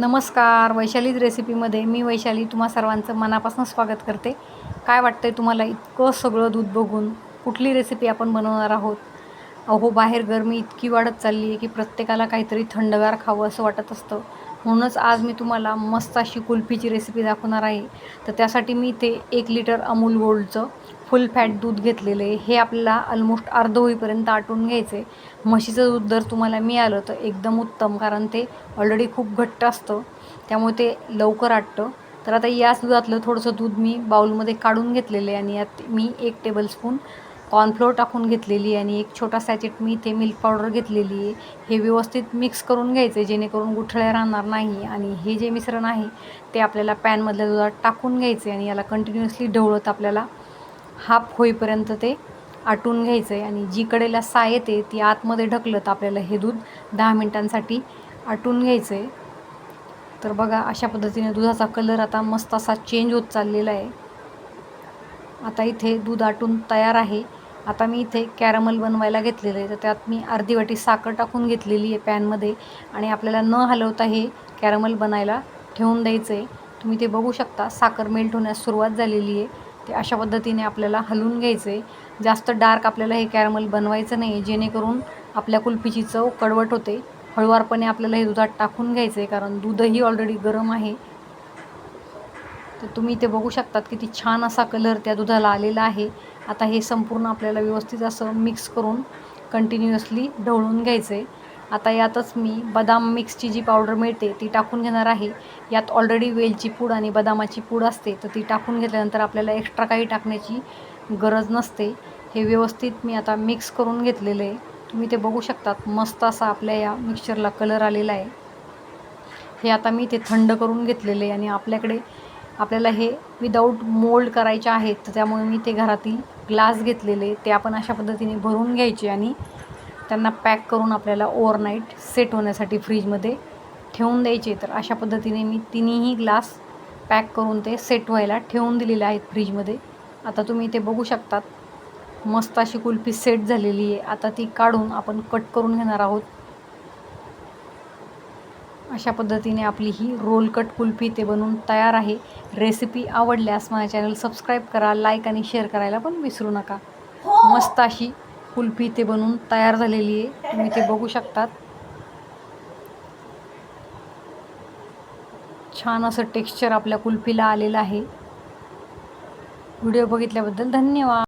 नमस्कार वैशालीज रेसिपीमध्ये मी वैशाली तुम्हा सर्वांचं मनापासून स्वागत करते. काय वाटतंय तुम्हाला इतकं सगळं दूध बघून? कुठली रेसिपी आपण बनवणार आहोत? अहो बाहेर गरमी इतकी वाढत चालली आहे की प्रत्येकाला काहीतरी थंडगार खावं असं वाटत असतं. म्हणूनच आज मी तुम्हाला मस्त अशी कुल्फीची रेसिपी दाखवणार आहे. तर त्यासाठी मी इथे एक लिटर अमूल गोल्डचं फुल फॅट दूध घेतलेलं आहे. हे आपल्याला ऑलमोस्ट अर्ध होईपर्यंत आटून घ्यायचं आहे. म्हशीचं दूध जर तुम्हाला मिळालं तर एकदम उत्तम कारण ते ऑलरेडी खूप घट्ट असतं. त्यामुळे ते लवकर आटतं. तर आता याच दुधातलं थोडंसं दूध मी बाउलमध्ये काढून घेतलेलं आहे आणि यात मी एक टेबलस्पून कॉर्नफ्लोअर टाकून घेतलेली आहे आणि एक छोटा सॅचेट मी इथे मिल्क पावडर घेतलेली आहे. हे व्यवस्थित मिक्स करून घ्यायचं जेणेकरून गुठळ्या राहणार नाही आणि हे जे मिश्रण आहे ते आपल्याला पॅनमधल्या दुधात टाकून घ्यायचं आहे आणि याला कंटिन्युअसली ढवळत आपल्याला हाफ होईपर्यंत ते आटून घ्यायचं आहे. आणि जी कडेला सा येते ती आतमध्ये ढकलत आपल्याला हे दूध दहा मिनटांसाठी आटून घ्यायचं आहे. तर बघा अशा पद्धतीने दुधाचा कलर आता मस्त असा चेंज होत चाललेला आहे. आता इथे दूध आटून तयार आहे. आता मी इथे कॅरमल बनवायला घेतलेलं आहे. तर त्यात मी अर्धी वाटी साखर टाकून घेतलेली आहे पॅनमध्ये. आणि आपल्याला न हलवता हे कॅरमल बनायला ठेवून द्यायचं आहे. तुम्ही ते बघू शकता साखर मेल्ट होण्यास सुरुवात झालेली आहे. ते अशा पद्धतीने आपल्याला हलवून घ्यायचं आहे. जास्त डार्क आपल्याला हे कॅरमल बनवायचं नाही जेणेकरून आपल्या कुल्फीची चव कडवट होते. हळुवारपणे आपल्याला हे दुधात टाकून घ्यायचं आहे कारण दूधही ऑलरेडी गरम आहे. तर तुम्ही इथे बघू शकतात किती छान असा कलर त्या दुधाला आलेला आहे. आता हे संपूर्ण आपल्याला व्यवस्थित असं मिक्स करून कंटिन्युअसली ढवळून घ्यायचं आहे आता यातच मी बदाम मिक्सची जी पावडर मिळते ती टाकून घेणार आहे. यात ऑलरेडी वेलची पूड आणि बदामाची पूड असते तर ती टाकून घेतल्यानंतर आपल्याला एक्स्ट्रा काही टाकण्याची गरज नसते. हे व्यवस्थित मी आता मिक्स करून घेतलेलं आहे. तुम्ही ते बघू शकतात मस्त असा आपल्या या मिक्सचरला कलर आलेला आहे. हे आता मी ते थंड करून घेतलेले आहे आणि आपल्याकडे आपल्याला हे विदाऊट मोल्ड करायचे आहेत तर त्यामुळे मी ते घरातील ग्लास घेतलेले ते आपण अशा पद्धतीने भरून घ्यायचे आणि त्यांना पॅक करून आपल्याला ओव्हरनाईट सेट होण्यासाठी फ्रीजमध्ये ठेवून द्यायचे. तर अशा पद्धतीने मी तिन्हीही ग्लास पॅक करून ते सेट व्हायला ठेवून दिलेले आहेत फ्रीजमध्ये आता तुम्ही ते बघू शकतात मस्त अशी कुल्फी सेट झालेली आहे. आता ती काढून आपण कट करून घेणार आहोत. अशा पद्धतीने आपली ही रोल कट कुल्फी ते बनवून तयार आहे. रेसिपी आवडल्यास माझ्या चॅनल सबस्क्राईब करा लाईक आणि शेअर करायला पण विसरू नका. मस्त अशी कुल्फी ते बनवून तयार झालेली आहे. तुम्ही ते बघू शकतात. छान असं टेक्स्चर आपल्या कुल्फीला आलेलं आहे. व्हिडिओ बघितल्याबद्दल धन्यवाद!